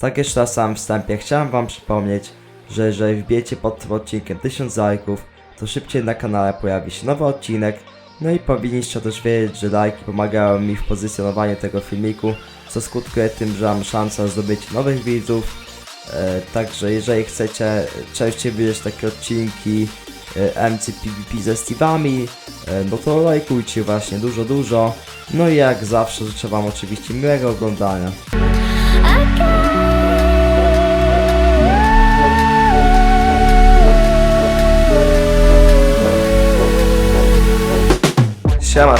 Tak jeszcze na samym wstępie chciałem wam przypomnieć, że jeżeli wbijecie pod tym odcinkiem 1000 lajków, to szybciej na kanale pojawi się nowy odcinek. No i powinniście też wiedzieć, że lajki pomagają mi w pozycjonowaniu tego filmiku, co skutkuje tym, że mam szansę na zdobycie nowych widzów. E, także jeżeli chcecie częściej widzieć takie odcinki e, MC PvP ze Steve'ami, e, no to lajkujcie właśnie dużo, dużo. No i jak zawsze życzę wam oczywiście miłego oglądania.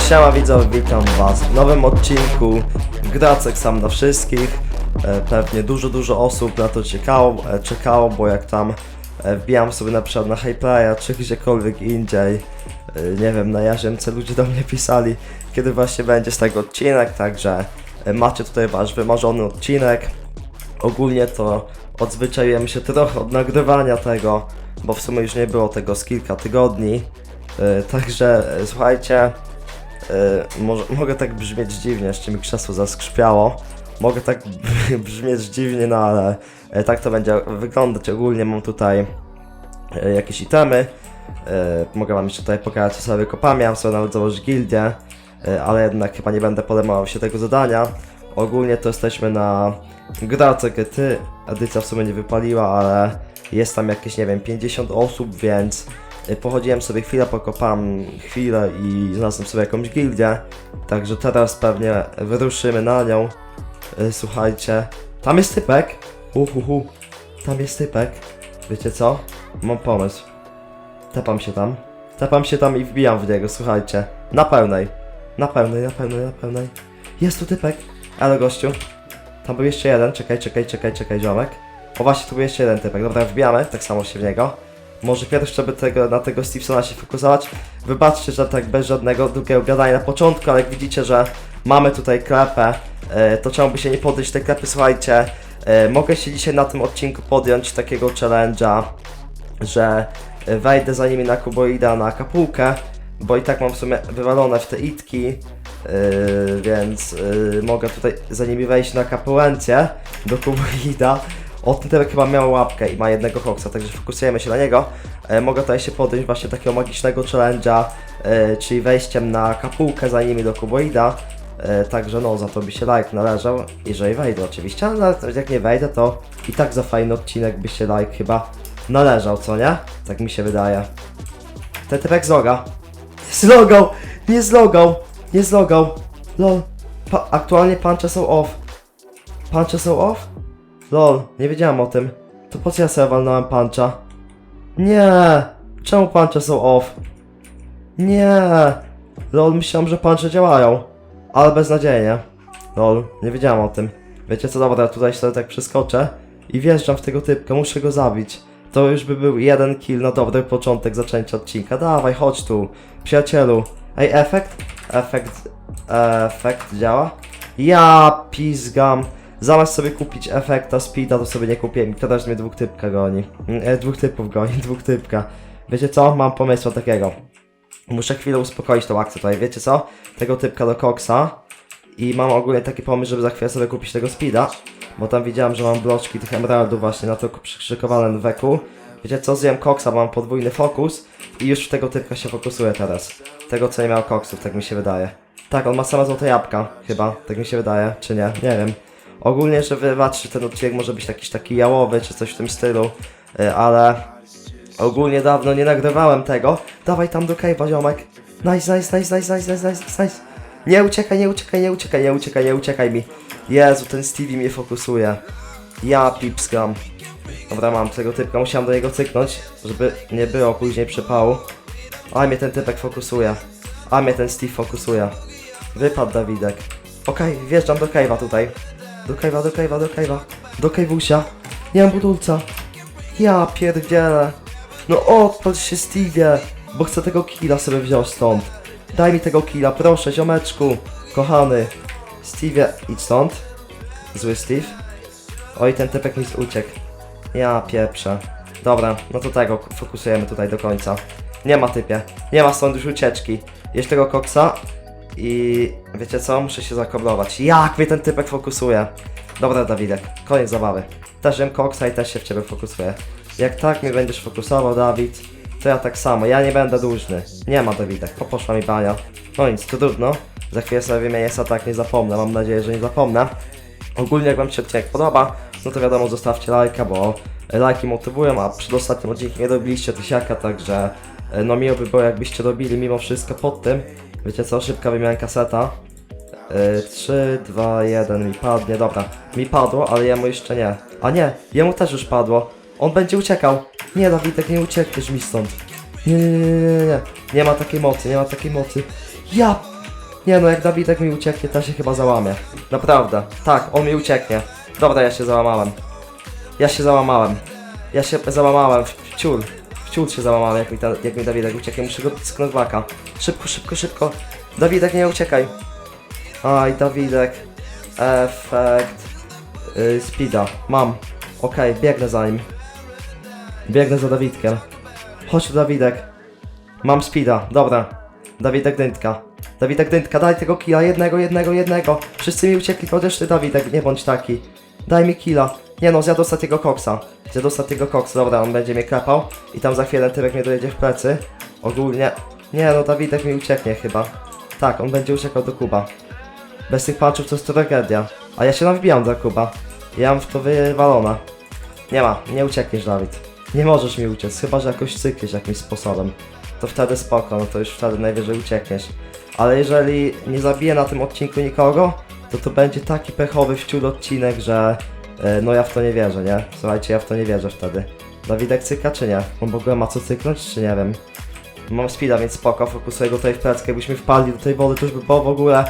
Siema, widzowie, witam was w nowym odcinku Gracek sam dla wszystkich. E, Pewnie dużo, dużo osób na to czekało, e, czekało bo jak tam e, wbijam sobie na przykład na Highplaya czy gdziekolwiek indziej Nie wiem, na Jarzęce ludzie do mnie pisali kiedy właśnie będzie z tego odcinek, także macie tutaj wasz wymarzony odcinek. Ogólnie to odzwyczaiłem się trochę od nagrywania tego, bo w sumie już nie było tego z kilka tygodni. Także słuchajcie, E, może, mogę tak brzmieć dziwnie, jeszcze mi krzesło zaskrzypiało. Mogę tak brzmieć dziwnie, no ale e, tak to będzie wyglądać. Ogólnie mam tutaj e, jakieś itemy. Mogę wam jeszcze tutaj pokazać, co sobie wykopałem. Miałem sobie nawet założyć gildię, ale jednak chyba nie będę podejmował się tego zadania. Ogólnie to jesteśmy na Grace GT. Edycja w sumie nie wypaliła, ale jest tam jakieś, nie wiem, 50 osób, więc Pochodziłem sobie chwilę, pokopałem chwilę i znalazłem sobie jakąś gildię. Także teraz pewnie wyruszymy na nią. Y, Słuchajcie, tam jest typek. Uhuhu, tam jest typek. Wiecie co? Mam pomysł. Tepam się tam. Tepam się tam i wbijam w niego, słuchajcie. Na pełnej. Na pełnej, na pełnej, na pełnej. Jest tu typek. Ale gościu. Tam był jeszcze jeden. Czekaj, czekaj, czekaj, czekaj, ziomek. O właśnie, tu był jeszcze jeden typek. Dobra, wbijamy. Tak samo się w niego. Może pierwszy, żeby tego, na tego Stevensona się fokusować. Wybaczcie, że tak bez żadnego drugiego gadania na początku, ale jak widzicie, że mamy tutaj klepę, e, to czemu by się nie podjąć tej klepy, słuchajcie. E, mogę się dzisiaj na tym odcinku podjąć takiego challenge'a, że e, wejdę za nimi na kuboida na kapułkę, bo i tak mam w sumie wywalone w te itki, yy, więc mogę tutaj za nimi wejść na kapułęcję do kuboida. O, ten typek chyba miał łapkę i ma jednego koksa, także fokusujemy się na niego. E, mogę tutaj się podjąć właśnie takiego magicznego challenge'a, e, czyli wejściem na kapułkę za nimi do kuboida. E, także no, za to by się like należał, jeżeli wejdę oczywiście, ale nawet jak nie wejdę, to i tak za fajny odcinek by się like chyba należał, co nie? Tak mi się wydaje. Ten typek zloga. Zlogał! Nie zlogał! Nie zlogał! Lol. Pa aktualnie puncze są off. Puncze są off? Lol, nie wiedziałem o tym. To po co ja sobie walnąłem? Nie! Czemu puncze są off? Nie! Lol, myślałem, że puncze działają. Ale beznadziejnie. Lol, nie wiedziałem o tym. Wiecie co, dobra, tutaj sobie tak przeskoczę i wjeżdżam w tego typka, muszę go zabić. To już by był jeden kill na dobry początek zaczęcia odcinka. Dawaj, chodź tu, przyjacielu. Ej, efekt? Efekt, efekt działa? Ja pizgam. Zamiast sobie kupić efekta speeda, to sobie nie kupiłem. To też mnie dwóch typka goni. E, dwóch typów goni, dwóch typka. Wiecie co? Mam pomysł takiego. Muszę chwilę uspokoić tą akcję tutaj. Wiecie co? Tego typka do koksa. I mam ogólnie taki pomysł, żeby za chwilę sobie kupić tego speeda. Bo tam widziałem, że mam bloczki tych emeraldów właśnie na to przyszykowane w weku. Wiecie co? Zjem koksa, bo mam podwójny fokus. I już w tego typka się fokusuję teraz. Tego co nie miał koksów, tak mi się wydaje. Tak, on ma same złote jabłka, chyba, tak mi się wydaje, czy nie, nie wiem. Ogólnie, że wybaczcie, ten odcinek może być jakiś taki jałowy, czy coś w tym stylu, y, ale ogólnie dawno nie nagrywałem tego. Dawaj tam do cave'a, ziomek. Nice, nice, nice, nice, nice, nice, nice, nice. Nie uciekaj, nie uciekaj, nie uciekaj, nie uciekaj, nie uciekaj mi. Jezu, ten Stevie mnie fokusuje. Ja pipskam. Dobra, mam tego typka, musiałem do niego cyknąć, żeby nie było później przypału. A mnie ten typek fokusuje. A mnie ten Steve fokusuje. Wypadł Dawidek. Okej, wjeżdżam do cave'a tutaj. Do cave'a, do cave'a, do cave'a. Do cave'usia. Nie mam budulca. Ja pierdzielę. No odpal się Stevie, bo chcę tego killa sobie wziąć stąd. Daj mi tego killa, proszę, ziomeczku. Kochany. Stevie, idź stąd. Zły Steve. Oj, ten typek mi uciekł. Ja pieprzę. Dobra, no to tego fokusujemy tutaj do końca. Nie ma typie. Nie ma stąd już ucieczki. Jest tego koksa i wiecie co? Muszę się zakoblować. Jak mnie ten typek fokusuje? Dobra, Dawidek, koniec zabawy. Też jem koksa i też się w ciebie fokusuję. Jak tak mnie będziesz fokusował, Dawid, to ja tak samo, ja nie będę dłużny. Nie ma Dawidek, po- poszła mi bania. No nic, to trudno. Za chwilę sobie wymienię tak nie zapomnę, mam nadzieję, że nie zapomnę. Ogólnie jak wam się odcinek podoba, no to wiadomo, zostawcie lajka, bo lajki motywują, a przed ostatnim odcinkiem nie robiliście tysiaka, także no miło by było jakbyście robili mimo wszystko pod tym. Wiecie co, szybka wymianka seta. Yy, 3, 2, 1 mi padnie, dobra. Mi padło, ale jemu jeszcze nie. A nie, jemu też już padło. On będzie uciekał. Nie, Dawidek, nie uciekniesz mi stąd. Nie, nie, nie, nie, nie, nie. Ma takiej mocy, nie ma takiej mocy. Ja... Nie no, jak Dawidek mi ucieknie, to się chyba załamie. Naprawdę. Tak, on mi ucieknie. Dobra, ja się załamałem. Ja się załamałem. Ja się załamałem. Ciul. W ciul się załamałem, jak mi, ta, jak mi Dawidek ucieknie. Muszę go sknąć. Szybko, szybko, szybko. Dawidek, nie uciekaj. Aj, Dawidek. Efekt. Yy, speeda. Mam. Okej, biegnę za nim. Biegnę za Dawidkiem. Chodź tu, Dawidek. Mam speeda, dobra. Dawidek Dętka. Dawidek Dętka, daj tego killa, jednego, jednego, jednego. Wszyscy mi uciekli, chociaż ty Dawidek, nie bądź taki. Daj mi killa. Nie no, zjadł ostatniego koksa. Zjadł ostatniego koksa, dobra, on będzie mnie klepał. I tam za chwilę tyłek mnie dojedzie w plecy. Ogólnie... Nie no, Dawidek mi ucieknie chyba. Tak, on będzie uciekał do Kuba. Bez tych punchów to jest tragedia. A ja się nawbijam do Kuba. Ja mam w to wywalona. Nie ma, nie uciekniesz Dawid. Nie możesz mi uciec, chyba że jakoś cyklisz jakimś sposobem. To wtedy spoko, no to już wtedy najwyżej uciekniesz. Ale jeżeli nie zabiję na tym odcinku nikogo, to to będzie taki pechowy wciul odcinek, że no ja w to nie wierzę, nie? Słuchajcie, ja w to nie wierzę wtedy. Dawidek cyka czy nie? On w ogóle ma co cyknąć czy nie wiem? Mam speeda, więc spoko, fokusuję go tutaj w pleckę, jakbyśmy wpadli do tej wody, to już by było w ogóle...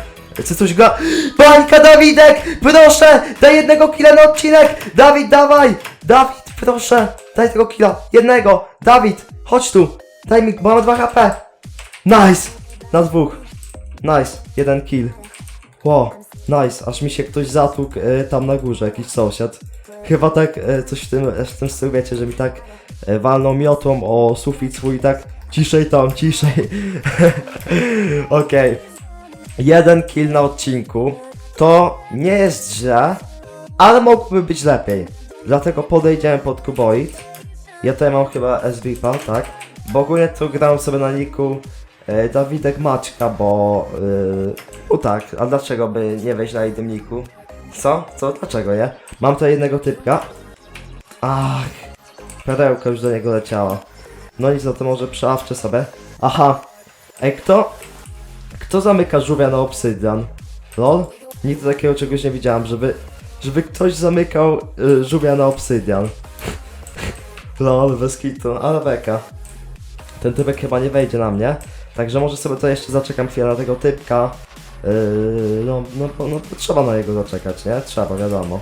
Co coś gra... Bańka Dawidek! Proszę! Daj jednego killa na odcinek! Dawid, dawaj! Dawid, proszę! Daj tego killa! Jednego! Dawid, chodź tu! Daj mi, bo mam 2 HP! Nice! Na dwóch. Nice, jeden kill. Wow, nice, aż mi się ktoś zatłukł e, tam na górze, jakiś sąsiad. Chyba tak e, coś w tym, w tym stylu, wiecie, że mi tak e, walną miotą o sufit swój tak ciszej tam, ciszej. Okej. Jeden kill na odcinku to nie jest źle, ale mógłby być lepiej. Dlatego podejdziemy pod Kuboid. Ja tutaj mam chyba SVP, tak? Bo ogólnie tu grałem sobie na niku e, Dawidek Maczka, bo... Tak, a dlaczego by nie wejść na jednym niku? Co? Co? Dlaczego nie? Mam tutaj jednego typka. Ach, perełka już do niego leciała. No nic, no to może przeawczę sobie. Aha, ej kto? Kto zamyka żółwia na obsydian? Lol? Nigdy takiego czegoś nie widziałem, żeby... Żeby ktoś zamykał y, żółwia na obsydian. Lol, bez kitu, ale beka. Ten typek chyba nie wejdzie na mnie. Także może sobie to jeszcze zaczekam chwilę na tego typka. Yy, no, no, no, no, trzeba na niego zaczekać, nie? Trzeba, wiadomo.